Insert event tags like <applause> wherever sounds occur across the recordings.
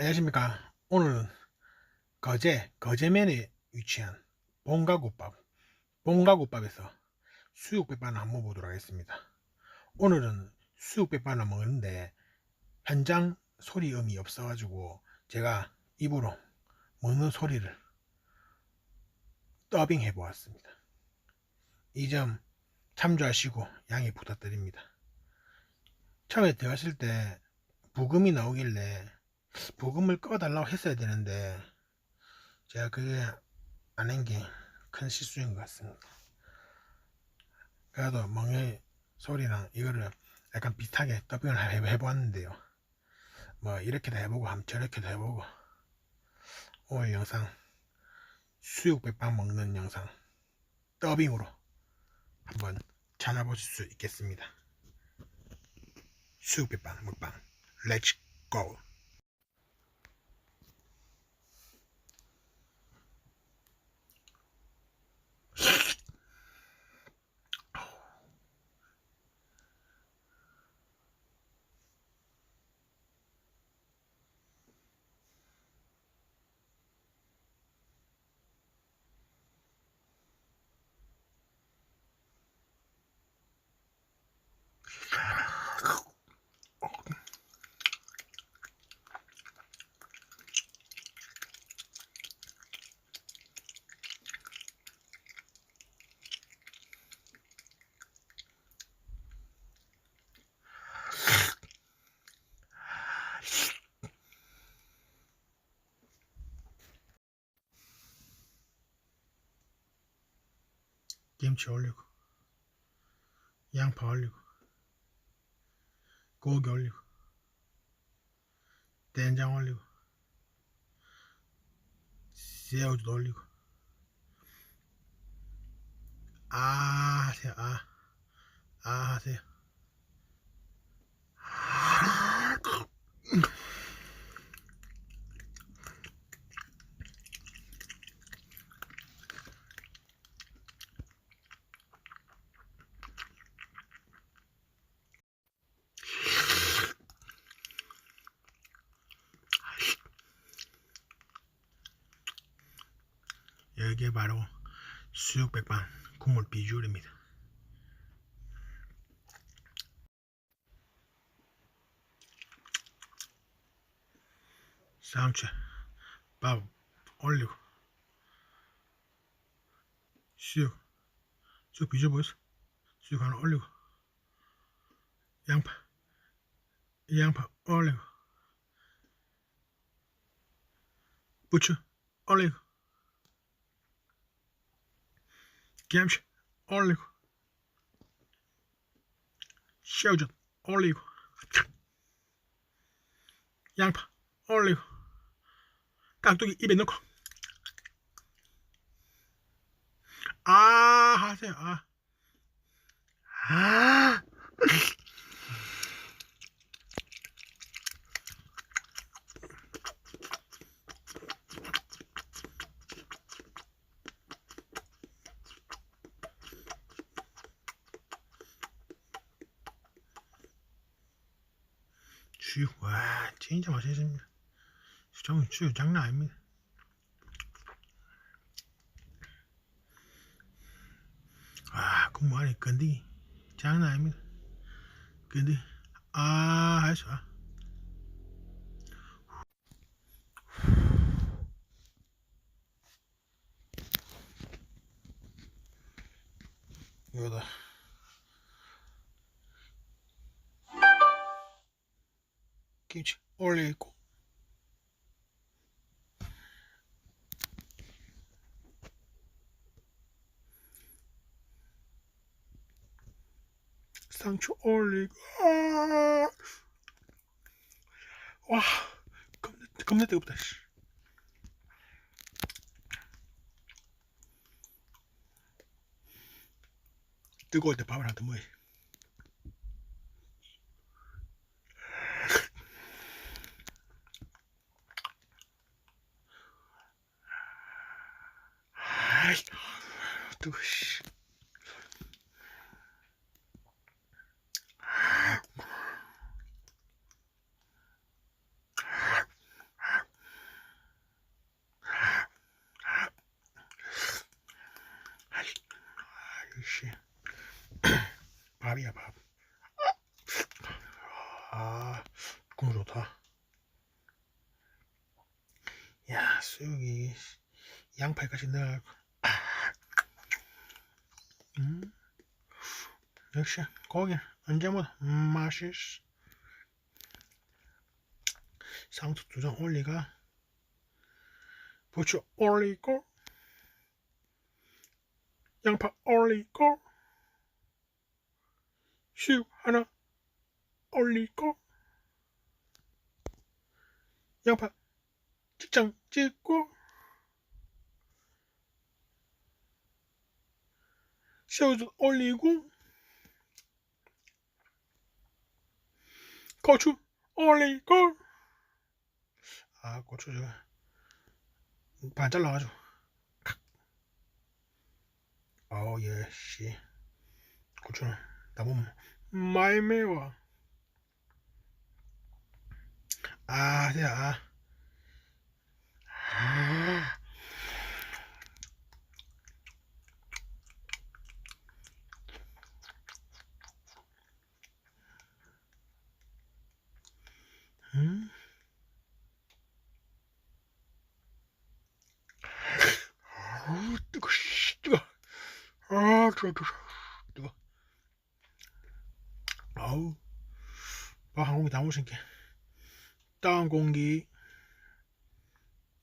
안녕하십니까. 오늘은 거제, 거제면에 위치한 본가국밥, 본가국밥에서 수육백반을 한번 보도록 하겠습니다. 오늘은 수육백반을 먹는데 현장 소리음이 없어 가지고 제가 입으로 먹는 소리를 더빙 해 보았습니다. 이 점 참조하시고 양해 부탁드립니다. 처음에 들어갔을 때 부금이 나오길래 부금을 꺼달라고 했어야 되는데 제가 그게 안 한 게 큰 실수인 것 같습니다. 그래도 멍의 소리랑 이거를 약간 비슷하게 더빙을 해- 해보았는데요. 뭐 이렇게도 해보고 함 저렇게도 해보고 오늘 영상 수육백반 먹는 영상 더빙으로 한번 찾아보실 수 있겠습니다. 수육백반 먹방 렛츠 고! 김치 올리고 양파 올리고 고기 올리고 된장 올리고 새우도 올리고 아 하세요 아, 아 하세요 여기에 바로 수육백반 국물 비주얼입니다 상추 밥 올리고 수육 수육 비주얼 보였어? 수육 하나 올리고 양파 이 양파 올리고 부추 올리고 김치 올리고 새우젓 올리고 양파 올리고 깍두기 입에 넣고 아 하세요 아 아. 수육 와 진짜 맛있습니다. 수정 수육 장난 아닙니다. 와 국물 안에 건더기. 장난 아닙니다. 건더기. 아 할수 아. 이거다 김치 올리고 상추 올리고 아! 와 겁나, 겁나 뜨겁다 씨. 뜨거울 때 밥을 한테 뭐해 또, 씨. 아이씨. 밥이야, 밥. 아, 국물 좋다. 야, 수육이 양파까지 넣어. 역시 고기 언제보다 맛있어. 상추 두 장 올리가. 부추 올리고. 양파 올리고. 수육 하나 올리고. 양파 직장 찍고. 새우젓 올리고 고추 올리고 아 고추 저거 반 잘라가지고. 아우 예씨. 고추는 너무 많이 매워. 아 야. 아. 음. 아우 뜨거 씨 뜨거 아 뜨거 뜨거 뜨거 아우 밥한 공기 다 무신게 따은 공기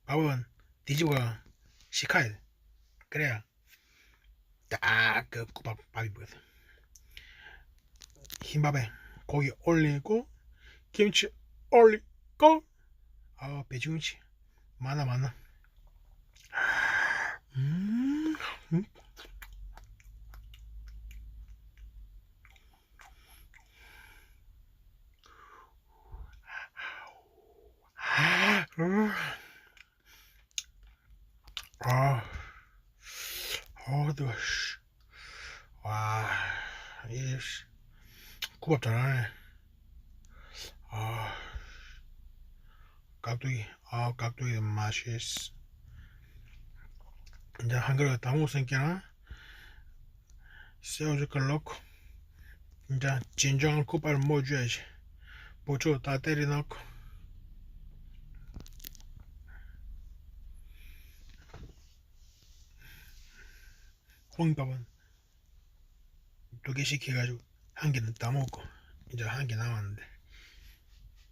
밥은 뒤집어 식혀야 돼 그래야 딱그 국밥 밥이 보거든 흰밥에 고기 올리고 김치 올리고 아 배지김치 많아 많아 음, 음. 아, 음. 아, 어, 뜨거, 씨. 와, 이, 씨. 국밥 잘하네. 깍두기, 아, 깍두기 맛있어. 이제 한 그릇 다 먹었으니까 새우젓 걸 넣고 이제 진정한 국밥을 먹어줘야지. 부추 다 때려 넣고 홍밥은 두 개씩 해가지고 한 개는 다 먹고 이제 한 개 남았는데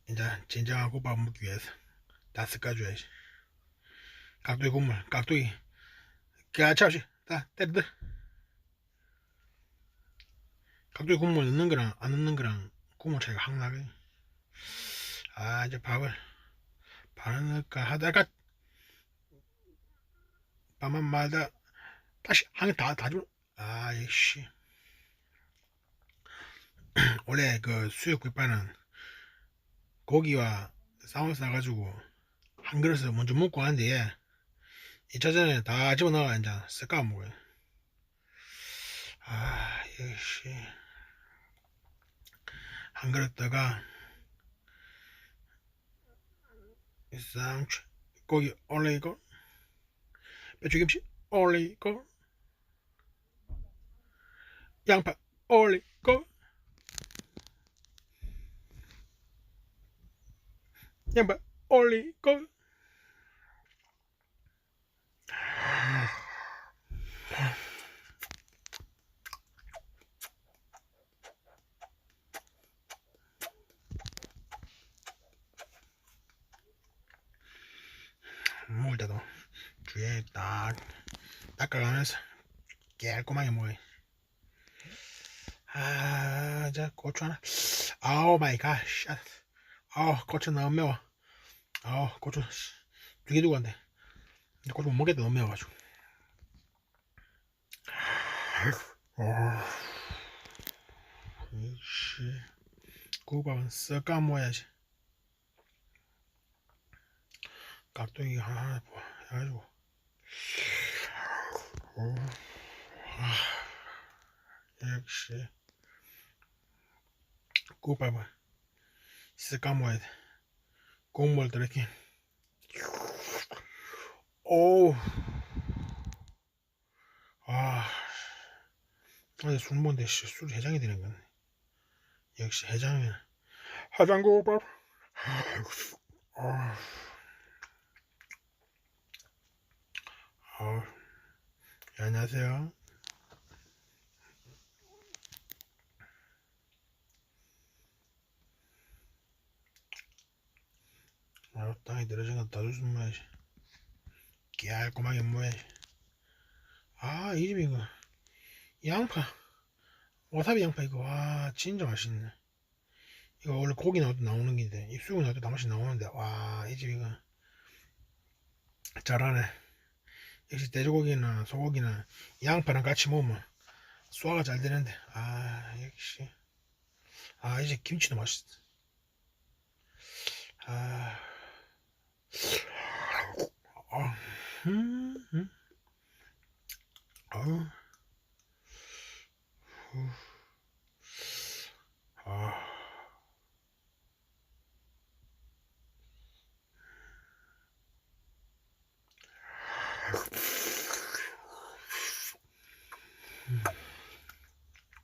이제 진정한 국밥 먹기 위해서 다 섞어줘야지. 깍두기 국물 깍두기. 가차없이 다 때려들. 깍두기 국물 넣는 거랑 안 넣는 거랑 국물 차이가 확 나거든 아 이제 밥을 반을 넣을까 하다가 밥만 말다 다시 한개다다 줘. 아 역시. <clears throat> 원래 그 수육 국밥은 고기와 쌈을 싸가지고 한 그릇을 먼저 먹고 하는데 2차전에 다 집어넣어 이제 섞어 먹어요. 아 역시. 한 그릇 다가 쌈 고기 올리고 배추김치 올리고 양파 올리고 양파 올리고 먹을 때도 주위에 딱 닦아가면서 깔끔하게 먹어요 아, 자, 고추 하나. 아우 마이 갓. 샷. 아우, 고추 너무 매워. 아우, 고추 두개 두고 왔네. 고추 못 먹겠다, 너무 매워가지고. 아, 이씨. 국밥은 썩까 먹어야지. 깍두기 하나 해가지고. 오, 아, 역시. 국밥은 쓱 먹어야 돼. 국물 들이게. 오우. 아. 어제 술 먹는데 씨, 술 해장이 되는 거네. 역시 해장면 해장국밥. 아, 아, 예, 안녕하세요. 아, 땅에 내려진 건다 주스 먹어야지 깨알꼬하게 먹어야지 아이 집 이거 양파. 와사비 양파 이거. 와 진짜 맛있네. 이거 원래 고기 때 나오는 수육 나올 때 맛이 나오는데. 와 이 집 이거 잘하네. 역시 돼지고기나 소고기나 양파랑 같이 먹으면 소화가 잘 되는데. 아 역시. 아 이제 김치도 맛있어. 아, 아 음, 음. 후. 아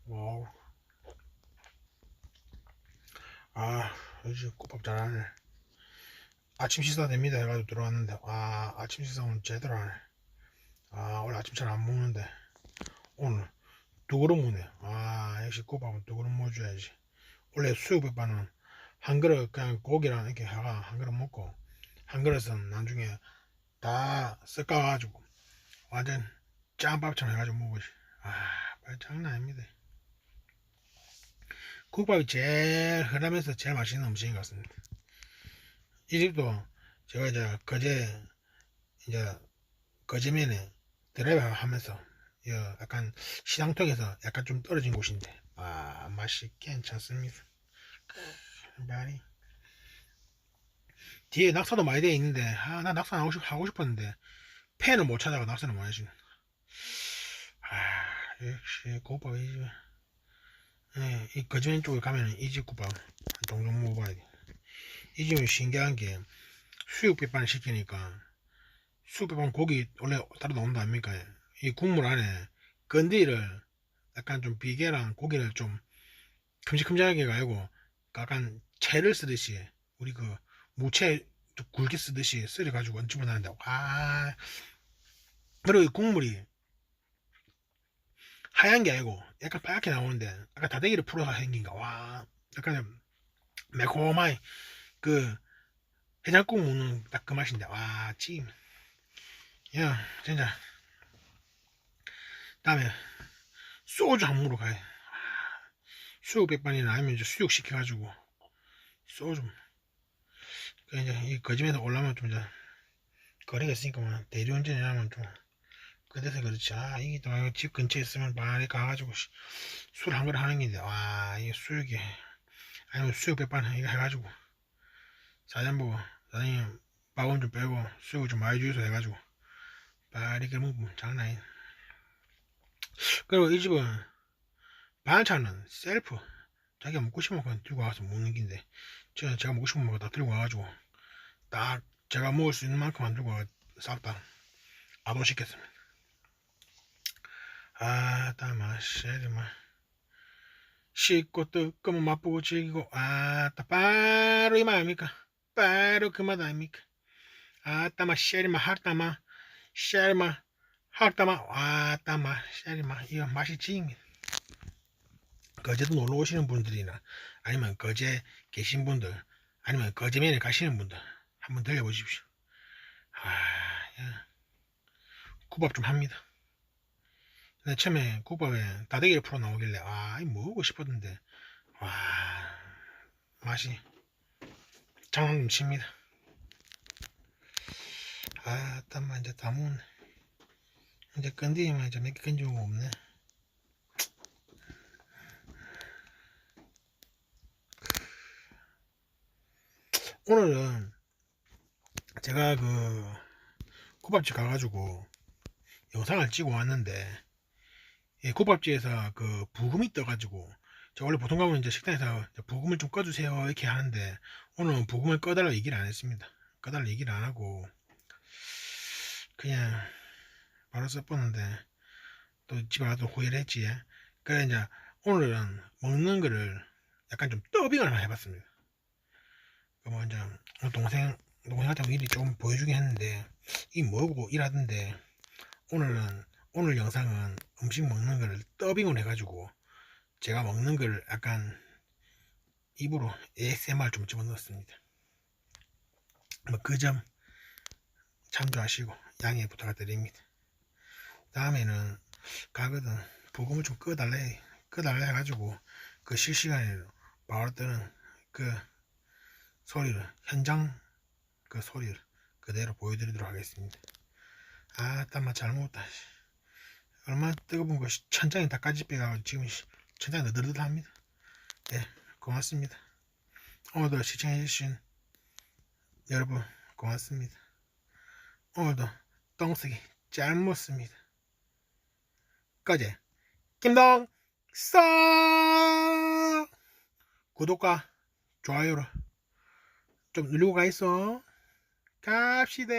와우. 아, 역시 국밥 잘하네. 아침 식사 됩니다 해가지고 들어왔는데, 아, 아침 식사 오늘 제대로 하네. 아, 원래 아침 잘 안 먹는데, 오늘 두 그릇 먹네. 아, 역시 국밥은 두 그릇 먹어줘야지. 원래 수육백반은 한 그릇 그냥 고기랑 이렇게 해가 한 그릇 먹고, 한 그릇은 나중에 다 섞어가지고, 완전 짬밥처럼 해가지고 먹으지. 아, 빨리 장난 아닙니다. 국밥이 제일 흔하면서 제일 맛있는 음식인 것 같습니다. 이 집도 제가 이제 거제 이제 거제면에 드라이브 하면서 이 약간 시장통에서 약간 좀 떨어진 곳인데 아 맛이 괜찮습니다. 말이 뒤에 낙서도 많이 되어 있는데 아 나 낙서 하고, 싶, 하고 싶었는데 펜을 못 찾아가 낙서를 못 해주네. 아 역시 집에 예, 이 거제면 쪽에 가면 이집 국밥 동종 먹어봐야 돼. 이 집은 신기한 게 수육백반 시키니까 수육백반 고기 원래 따로 나온다 아닙니까? 이 국물 안에 건디를 약간 좀 비계랑 고기를 좀 큼직큼직하게 가지고 약간 채를 쓰듯이 우리 그 무채 좀 굵게 쓰듯이 썰어가지고 얹으면 나는데 와 그리고 이 국물이 하얀 게 아니고 약간 빨갛게 나오는데 약간 다대기를 풀어서 생긴가? 와. 약간 매콤하이 그 해장국 먹는 딱 그 맛인데 와 찜. 야 진짜 다음에 소주 한 무로 가요. 수육 백반이나 아니면 이제 수육 시켜가지고 소주. 그 이제 이 거짐에서 올라면 좀 이제 거리가 있으니까 뭐 대리운전이라면 좀 그래서 그렇지. 아 이게 또 집 근처에 있으면 많이 가가지고 술 한 그릇 하는 게인데 와 이게 수육이. 아니면 수육 백반 이거 해가지고 사장 보고 사장님 밥은 좀 빼고 수육 좀 많이 주소 해가지고 빨리 먹으면 장난 아니 그리고 이 집은 반찬은 셀프. 자기가 먹고 싶은 거 그냥 들고 와서 먹는 긴데 제가, 제가 먹고 싶은 거다 들고 와가지고 딱 제가 먹을 수 있는 만큼만 들고 싹다. 아도시켰습니다. 아따 마쉐리 마. 씻고 뜨거면 맛보고 즐기고. 아따 바로 이 말 아닙니까? 바로 그 맛 아닙니까? 아따 마 쉐리 마 하따마 쉐리 마 하따마 아따 마 쉐리 마 이거 맛이 찌입니다 거제도 놀러 오시는 분들이나 아니면 거제 계신 분들 아니면 거제면에 가시는 분들 한번 들려보십시오. 아 야. 국밥 좀 합니다. 근데 처음에 국밥에 다대기를 풀어 나오길래 아 이거 먹고 싶었는데 와 맛이 장난 좀 칩니다. 아 땀만 이제 다 먹네 이제 건디기만 이제 몇개 건지고 없네. 오늘은 제가 그 국밥집 가가지고 영상을 찍어 왔는데 예, 국밥집에서 그 부금이 떠가지고 저 원래 보통 가면 이제 식당에서 부금을 좀 꺼주세요. 이렇게 하는데 오늘은 부금을 꺼달라 얘기를 안 했습니다. 꺼달라 얘기를 안 하고 그냥 바로 써보는데 또 집에 와서 후회를 했지 그래 이제 오늘은 먹는 거를 약간 좀 더빙을 하나 해봤습니다. 그 먼저 동생 동생한테 미리 좀 보여주긴 했는데 이 뭐고 이라던데 오늘은 오늘 영상은 음식 먹는 거를 더빙을 해가지고 제가 먹는 걸 약간 입으로 ASMR 좀 집어넣었습니다. 뭐 그 점 참조하시고 양해 부탁드립니다. 다음에는 가거든 부금을 좀 끄달래 끄달래 해가지고 그 실시간에 바로 뜨는 그 소리를 현장 그 소리를 그대로 보여드리도록 하겠습니다. 아, 땀만 잘 먹었다. 씨. 얼마나 뜨거운 것이 천장에 다 까지 빼가지고 지금 씨, 천장이 너덜너덜합니다. 네, 고맙습니다. 오늘도 시청해주신 여러분 고맙습니다. 오늘도 똥쓰기 잘 먹습니다. 까지 김동 써 구독과 좋아요를 좀 누르고 가 있어. 갑시다.